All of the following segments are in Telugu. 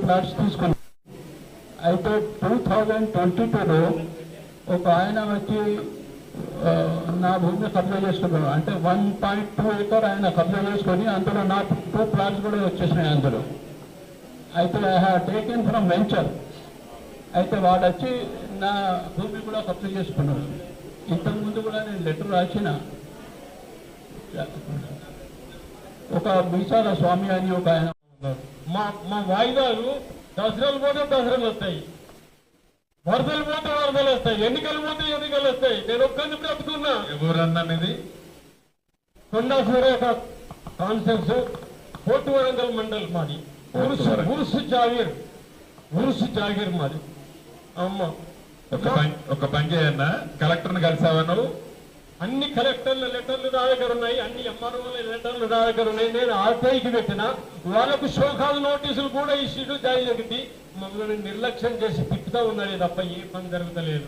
ఫ్లాట్స్ తీసుకున్నాం. అయితే టూ థౌజండ్ ట్వంటీ టూలో ఒక ఆయన వచ్చి నా భూమిని కబ్జా చేసుకున్నాడు అంటే వన్ పాయింట్ టూ ఏకర్ ఆయన కబ్జా చేసుకొని అందులో నా టూ ప్లాట్స్ కూడా వచ్చేసినాయి అందులో. అయితే I have taken from venture. అయితే వాడు వచ్చి నా భూమి కూడా కబ్జా చేసుకున్నాడు. ఇంతకుముందు కూడా నేను లెటర్ రాసిన. ఒక విశాల స్వామి అని ఒక ఆయన మా మా వాయిదాలు దసరాలు పోతే దసరాలు వస్తాయి. వరదలు పోతే వరదలు వస్తాయి. ఎన్నికలు పోతే ఎన్నికలు వస్తాయి. నేను ఒక్కరిని బ్రతుకున్నా. ఎవరన్నా ఇది కొండా సూర్యక కాన్సెప్ట్స్ కోటి వరంగల్ మండల్ మాది. ఉరుసు జాగీర్ ఉరుసు జాగీర్ మాది. అమ్మ. ఒక పని ఒక పని చేయన్నా కలెక్టర్ని కలిసావా నువ్వు? అన్ని కలెక్టర్ల లెటర్లు నా దగ్గర ఉన్నాయి అన్ని ఎంఆర్ఓల లెటర్లు నా దగ్గర ఉన్నాయి. నేను ఆర్టీఐకి పెట్టిన వాళ్ళకు షోకాల్ నోటీసులు కూడా ఇష్యూలు జారీ జరిగింది మమ్మల్ని నిర్లక్ష్యం చేసి తిప్పుతా ఉన్నది తప్ప ఏ పని జరుగుతలేదు.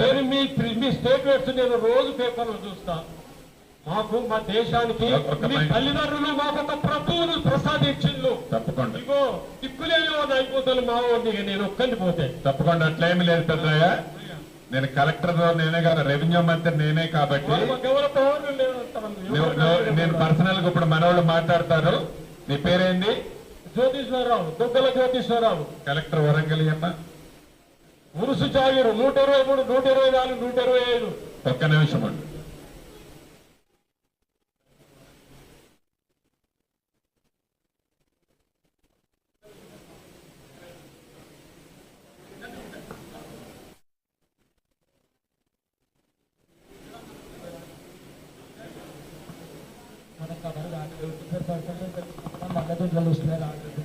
నేను మీ మీ స్టేట్మెంట్స్ నేను రోజు పేపర్లో చూస్తా. మాకు మా దేశానికి మీ తల్లిదండ్రులు మాకు ఒక ప్రభువును ప్రసాదించిండ్రు తప్పకుండా. ఇగో దిక్కులేని అయిపోతాను మా నేను ఒక్కని పోతే. తప్పకుండా అట్లేమి లేదు పెద్దయ్య. నేను కలెక్టర్ నేనే కాదు రెవెన్యూ మంత్రి నేనే కాబట్టి నేను పర్సనల్గా ఇప్పుడు మనోళ్ళు మాట్లాడతారు. నీ పేరేంది? జ్యోతిశ్వరరావు దుగ్గల జ్యోతిశ్వరరావు. కలెక్టర్ వరంగల్ అమ్మ ఉరుసు జాగిరు నూట ఇరవై మూడు నూట ఇరవై నాలుగు నూట ఇరవై ఐదు. ఒక్క నిమిషం అండి perfectamente, mandando los pedales.